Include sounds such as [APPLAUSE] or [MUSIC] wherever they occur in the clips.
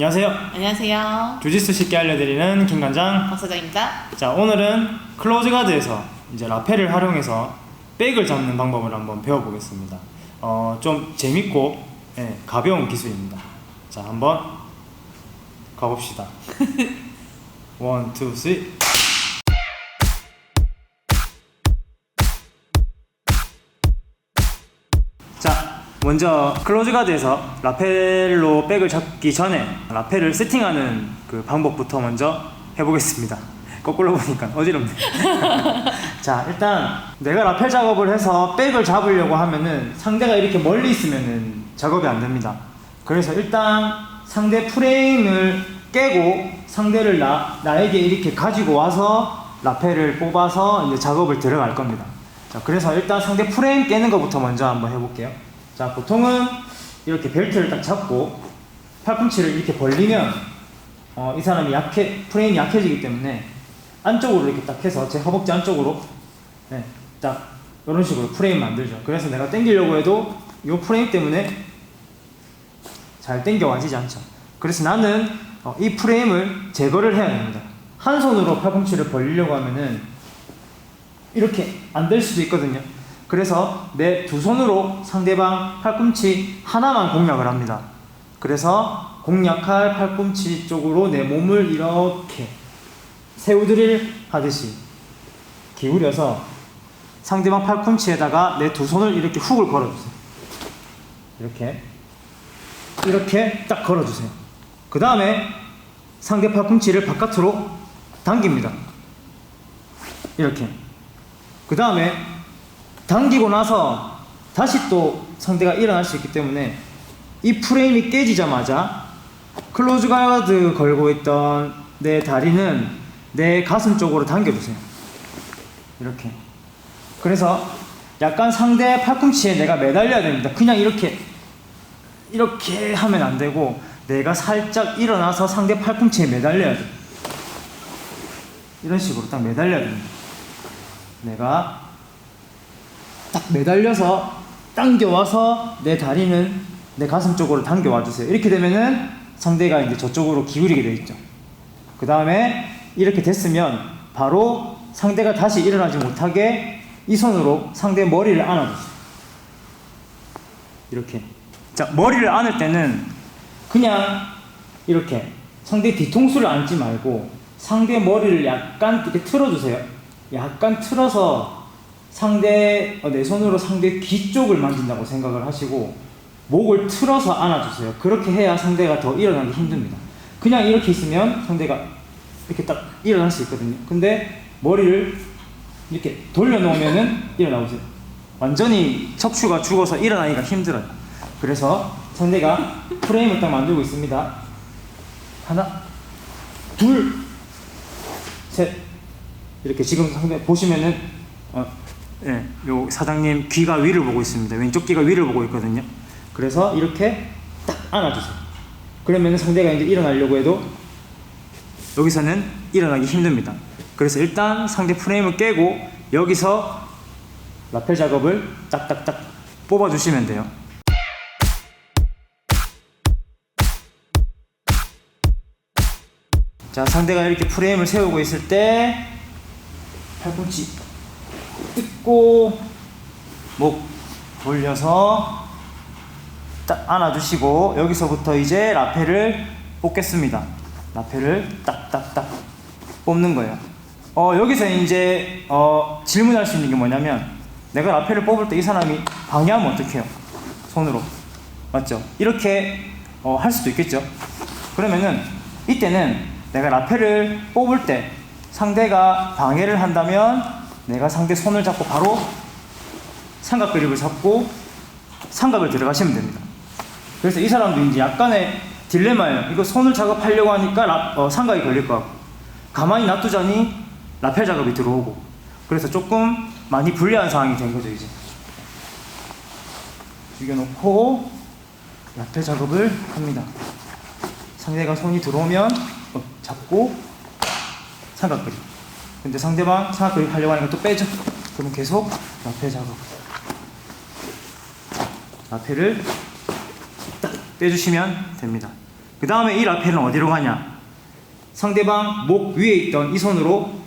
안녕하세요. 안녕하세요. 주짓수 쉽게 알려드리는 김관장. 박사장입니다. 자, 오늘은 클로즈 가드에서 이제 라펠을 활용해서 백을 잡는 방법을 한번 배워보겠습니다. 어, 좀 재밌고 예, 가벼운 기술입니다. 자, 한번 가봅시다. [LAUGHS] 원, 투, 쓰리. 먼저 클로즈 가드에서 라펠로 백을 잡기 전에 라펠을 세팅하는 그 방법부터 먼저 해보겠습니다. 거꾸로 보니까 어지럽네. [LAUGHS] 자, 일단 내가 라펠 작업을 해서 백을 잡으려고 하면은 상대가 이렇게 멀리 있으면은 작업이 안 됩니다. 그래서 일단 상대 프레임을 깨고 상대를 나, 나에게 이렇게 가지고 와서 라펠을 뽑아서 이제 작업을 들어갈 겁니다. 자, 그래서 일단 상대 프레임 깨는 것부터 먼저 한번 해볼게요. 자, 보통은 이렇게 벨트를 딱 잡고 팔꿈치를 이렇게 벌리면 어, 이 사람이 약해 프레임이 약해지기 때문에 안쪽으로 이렇게 딱 해서 제 허벅지 안쪽으로 네, 딱 이런 식으로 프레임 만들죠. 그래서 내가 당기려고 해도 이 프레임 때문에 잘 당겨와지지 않죠. 그래서 나는 어, 이 프레임을 제거를 해야 됩니다. 한 손으로 팔꿈치를 벌리려고 하면은 이렇게 안 될 수도 있거든요. 그래서 내 두 손으로 상대방 팔꿈치 하나만 공략을 합니다. 그래서 공략할 팔꿈치 쪽으로 내 몸을 이렇게 새우드릴 하듯이 기울여서 상대방 팔꿈치에다가 내 두 손을 이렇게 훅을 걸어주세요. 이렇게 이렇게 딱 걸어주세요. 그 다음에 상대 팔꿈치를 바깥으로 당깁니다. 이렇게. 그 다음에 당기고 나서 다시 또 상대가 일어날 수 있기 때문에 이 프레임이 깨지자마자 클로즈 가드 걸고 있던 내 다리는 내 가슴 쪽으로 당겨주세요. 이렇게. 그래서 약간 상대 팔꿈치에 내가 매달려야 됩니다. 그냥 이렇게 이렇게 하면 안 되고 내가 살짝 일어나서 상대 팔꿈치에 매달려야 돼. 이런 식으로 딱 매달려야 됩니다. 내가 딱 매달려서 당겨와서 내 다리는 내 가슴 쪽으로 당겨와 주세요. 이렇게 되면은 상대가 이제 저쪽으로 기울이게 돼 있죠. 그 다음에 이렇게 됐으면 바로 상대가 다시 일어나지 못하게 이 손으로 상대 머리를 안아주세요. 이렇게. 자, 머리를 안을 때는 그냥 이렇게 상대 뒤통수를 안지 말고 상대 머리를 약간 이렇게 틀어주세요. 약간 틀어서 상대 어, 내 손으로 상대 귀 쪽을 만진다고 생각을 하시고 목을 틀어서 안아주세요. 그렇게 해야 상대가 더 일어나기 힘듭니다. 그냥 이렇게 있으면 상대가 이렇게 딱 일어날 수 있거든요. 근데 머리를 이렇게 돌려놓으면은 일어나보세요. 완전히 척추가 죽어서 일어나기가 힘들어요. 그래서 상대가 프레임을 딱 만들고 있습니다. 하나, 둘, 셋. 이렇게 지금 상대 보시면은 어, 예, 요 사장님 귀가 위를 보고 있습니다. 왼쪽 귀가 위를 보고 있거든요. 그래서 이렇게 딱 안아주세요. 그러면 상대가 이제 일어나려고 해도 여기서는 일어나기 힘듭니다. 그래서 일단 상대 프레임을 깨고 여기서 라펠 작업을 딱딱딱 뽑아주시면 돼요. 자, 상대가 이렇게 프레임을 세우고 있을 때 팔꿈치 뜯고 목 돌려서 딱 안아주시고 여기서부터 이제 라펠을 뽑겠습니다. 라펠을 딱딱딱 뽑는 거예요. 어, 여기서 이제 어, 질문할 수 있는 게 뭐냐면 내가 라펠을 뽑을 때 이 사람이 방해하면 어떡해요? 손으로 맞죠? 이렇게 어, 할 수도 있겠죠. 그러면은 이때는 내가 라펠을 뽑을 때 상대가 방해를 한다면 내가 상대 손을 잡고 바로 삼각 그립을 잡고 삼각을 들어가시면 됩니다. 그래서 이 사람도 이제 약간의 딜레마예요. 이거 손을 작업하려고 하니까 라, 어, 삼각이 걸릴 것 같고 가만히 놔두자니 라펠 작업이 들어오고 그래서 조금 많이 불리한 상황이 된 거죠 이제. 죽여놓고 라펠 작업을 합니다. 상대가 손이 들어오면 어, 잡고 삼각 그립. 근데 상대방 삼각 그립 하려고 하니까 또 빼죠. 그럼 계속 라펠 작업. 딱 빼주시면 됩니다. 그 다음에 이 라펠은 어디로 가냐? 상대방 목 위에 있던 이 손으로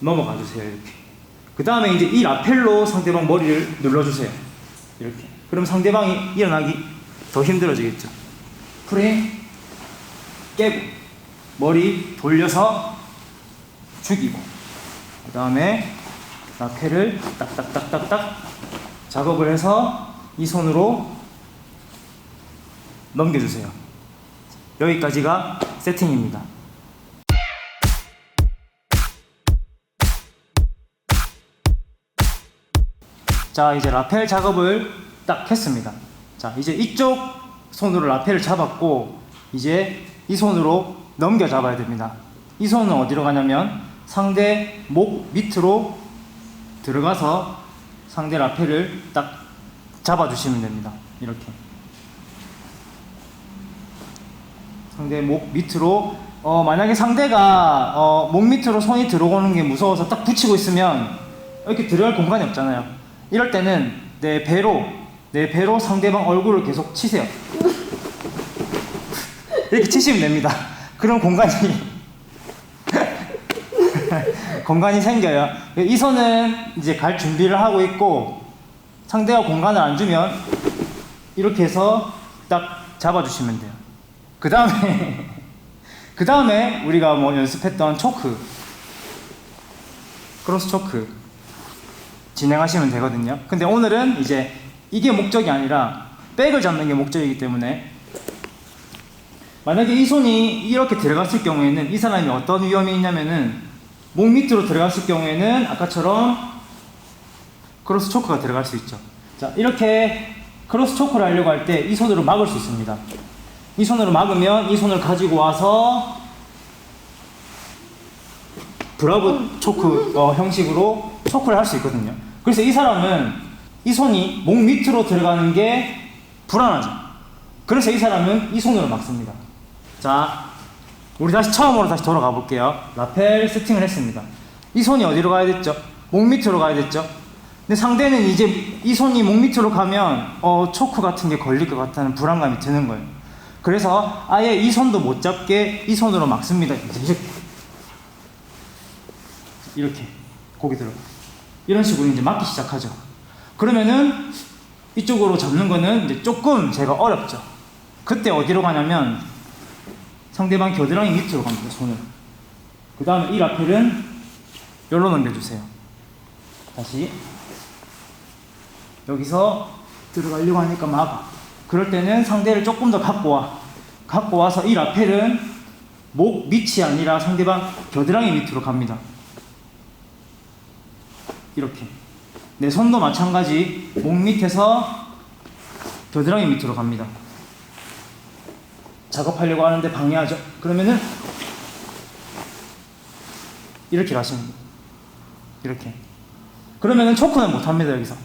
넘어가 주세요. 이렇게. 그 다음에 이제 이 라펠로 상대방 머리를 눌러주세요. 이렇게. 그럼 상대방이 일어나기 더 힘들어지겠죠. 프레임 깨고 머리 돌려서 죽이고 그 다음에 라펠을 딱딱딱딱딱 작업을 해서 이 손으로 넘겨주세요. 여기까지가 세팅입니다. 자, 이제 라펠 작업을 딱 했습니다. 자, 이제 이쪽 손으로 라펠을 잡았고, 이제 이 손으로 넘겨 잡아야 됩니다. 이 손은 어디로 가냐면 상대 목 밑으로 들어가서 상대 라펠을 딱 잡아주시면 됩니다. 이렇게. 상대 목 밑으로 어, 만약에 상대가 어, 목 밑으로 손이 들어오는 게 무서워서 딱 붙이고 있으면 이렇게 들어갈 공간이 없잖아요. 이럴 때는 내 배로 내 배로 상대방 얼굴을 계속 치세요. [LAUGHS] 이렇게 치시면 됩니다. 그럼 공간이 공간이 생겨요. 이 손은 이제 갈 준비를 하고 있고 상대가 공간을 안 주면 이렇게 해서 딱 잡아주시면 돼요. 그 다음에 [LAUGHS] 그 다음에 우리가 뭐 연습했던 초크 크로스 초크 진행하시면 되거든요. 근데 오늘은 이제 이게 목적이 아니라 백을 잡는 게 목적이기 때문에 만약에 이 손이 이렇게 들어갔을 경우에는 이 사람이 어떤 위험이 있냐면은 목 밑으로 들어갔을 경우에는 아까처럼 크로스 초크가 들어갈 수 있죠. 자, 이렇게 크로스 초크를 하려고 할 때 이 손으로 막을 수 있습니다. 이 손으로 막으면 이 손을 가지고 와서 브라브 초크 어, 형식으로 초크를 할 수 있거든요. 그래서 이 사람은 이 손이 목 밑으로 들어가는 게 불안하죠. 그래서 이 사람은 이 손으로 막습니다. 자, 우리 다시 처음으로 다시 돌아가 볼게요. 라펠 세팅을 했습니다. 이 손이 어디로 가야 됐죠? 목 밑으로 가야 됐죠? 근데 상대는 이제 이 손이 목 밑으로 가면 어, 초크 같은 게 걸릴 것 같다는 불안감이 드는 거예요. 그래서 아예 이 손도 못 잡게 이 손으로 막습니다. 이렇게. 이렇게 고기 들어. 이런 식으로 이제 막기 시작하죠. 그러면은 이쪽으로 잡는 거는 이제 조금 제가 어렵죠. 그때 어디로 가냐면 상대방 겨드랑이 밑으로 갑니다. 손을. 그 다음에 이 라펠은 열로 넘겨주세요. 다시 여기서 들어가려고 하니까 막아. 그럴 때는 상대를 조금 더 갖고 와. 갖고 와서 이 라펠은 목 밑이 아니라 상대방 겨드랑이 밑으로 갑니다. 이렇게. 내 손도 마찬가지 목 밑에서 겨드랑이 밑으로 갑니다. 작업하려고 하는데 방해하죠. 그러면은 이렇게 가시면 돼요. 이렇게. 그러면은 초크는 못 합니다, 여기서.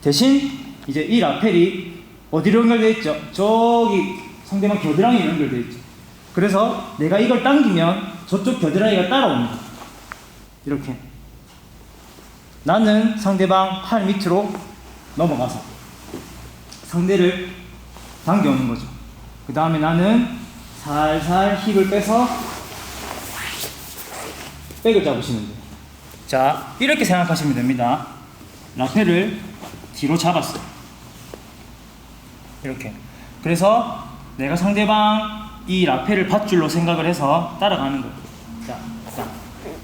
대신 이제 이 라펠이 어디로 연결되어 있죠? 저기 상대방 겨드랑이에 연결되어 있죠. 그래서 내가 이걸 당기면 저쪽 겨드랑이가 따라옵니다. 이렇게. 나는 상대방 팔 밑으로 넘어가서 상대를 당겨오는 거죠. 그 다음에 나는 살살 힙을 빼서 백을 잡으시면 돼요. 자, 이렇게 생각하시면 됩니다. 라펠을 뒤로 잡았어요. 이렇게. 그래서 내가 상대방 이 라펠을 밧줄로 생각을 해서 따라가는 거예요. 딱, 딱,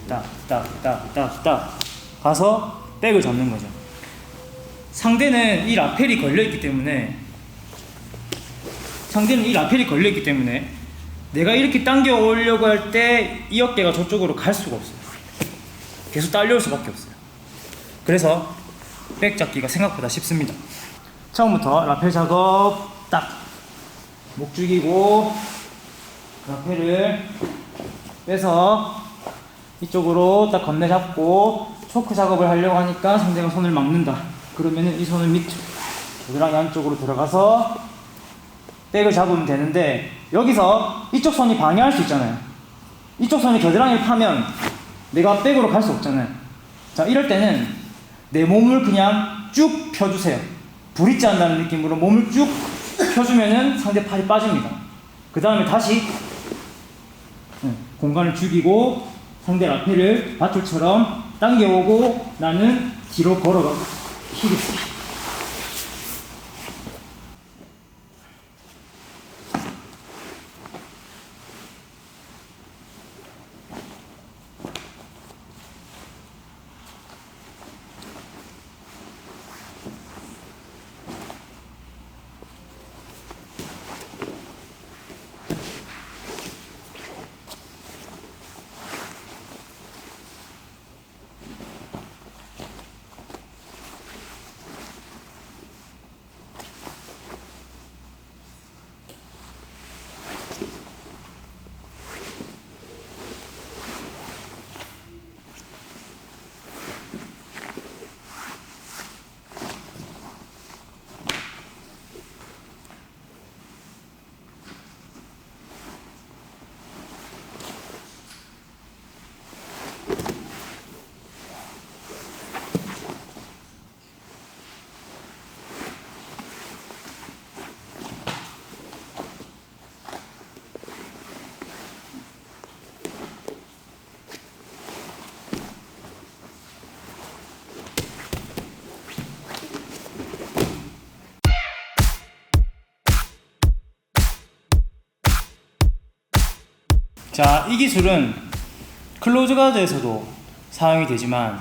딱, 딱, 딱, 딱, 딱. 가서 백을 잡는 거죠. 상대는 이 라펠이 걸려있기 때문에 상대는 이 라펠이 걸려있기 때문에 내가 이렇게 당겨 오려고 할 때 이 어깨가 저쪽으로 갈 수가 없어요. 계속 딸려올 수밖에 없어요. 그래서 백 잡기가 생각보다 쉽습니다. 처음부터 라펠 작업 딱 목 죽이고 라펠을 빼서 이쪽으로 딱 건네 잡고 초크 작업을 하려고 하니까 상대가 손을 막는다. 그러면은 이 손을 밑 겨드랑이 안쪽으로 들어가서 백을 잡으면 되는데 여기서 이쪽 손이 방해할 수 있잖아요. 이쪽 손이 겨드랑이를 파면 내가 백으로 갈 수 없잖아요. 자 이럴 때는 내 몸을 그냥 쭉 펴주세요. 브릿지 한다는 느낌으로 몸을 쭉 펴주면은 상대 팔이 빠집니다. 그 다음에 다시 네, 공간을 죽이고 상대 라페를 밧줄처럼 당겨오고 나는 뒤로 걸어가고 튀 자, 이 기술은 클로즈 가드에서도 사용이 되지만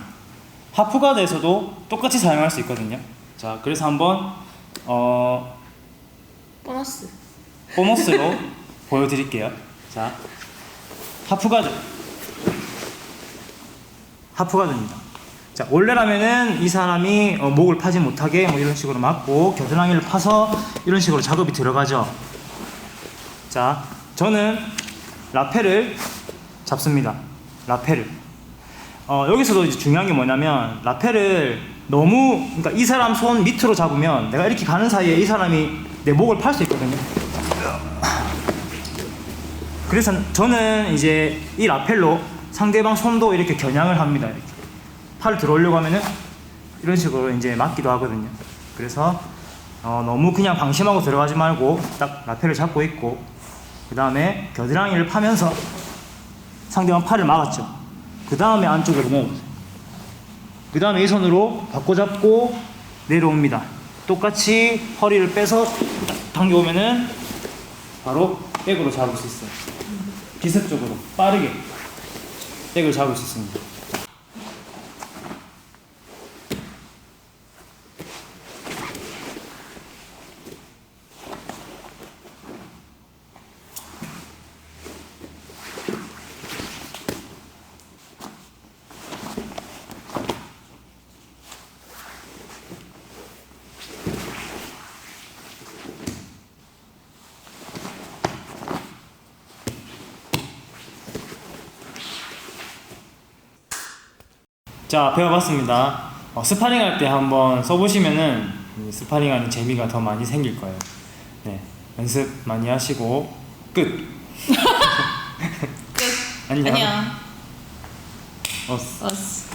하프 가드에서도 똑같이 사용할 수 있거든요. 자, 그래서 한번 어, 보너스. 보너스로 [LAUGHS] 보여드릴게요. 자, 하프 가드. 하프 가드입니다. 자, 원래라면은 이 사람이 어, 목을 파지 못하게 뭐 이런 식으로 막고 겨드랑이를 파서 이런 식으로 작업이 들어가죠. 자, 저는 라페를 잡습니다. 라페를. 어, 여기서도 이제 중요한 게 뭐냐면 라페를 너무 그러니까 이 사람 손 밑으로 잡으면 내가 이렇게 가는 사이에 이 사람이 내 목을 팔 수 있거든요. 그래서 저는 이제 이 라펠로 상대방 손도 이렇게 겨냥을 합니다. 이렇게 팔을 들어오려고 하면은 이런 식으로 이제 맞기도 하거든요. 그래서 어, 너무 그냥 방심하고 들어가지 말고 딱 라펠을 잡고 있고 그 다음에 겨드랑이를 파면서 상대방 팔을 막았죠. 그 다음에 안쪽으로 넣어보세요. 그 다음에 이 손으로 바꿔 잡고 내려옵니다. 똑같이 허리를 빼서 딱 당겨오면은 바로 백으로 잡을 수 있어요. 기습적으로 빠르게 백을 잡을 수 있습니다. 자 배워봤습니다. 어, 스파링 할 때 한번 써보시면은 이 스파링 하는 재미가 더 많이 생길 거예요. 네 연습 많이 하시고 끝. [LAUGHS] [LAUGHS] 끝. 안녕. 안녕. 어. 어스.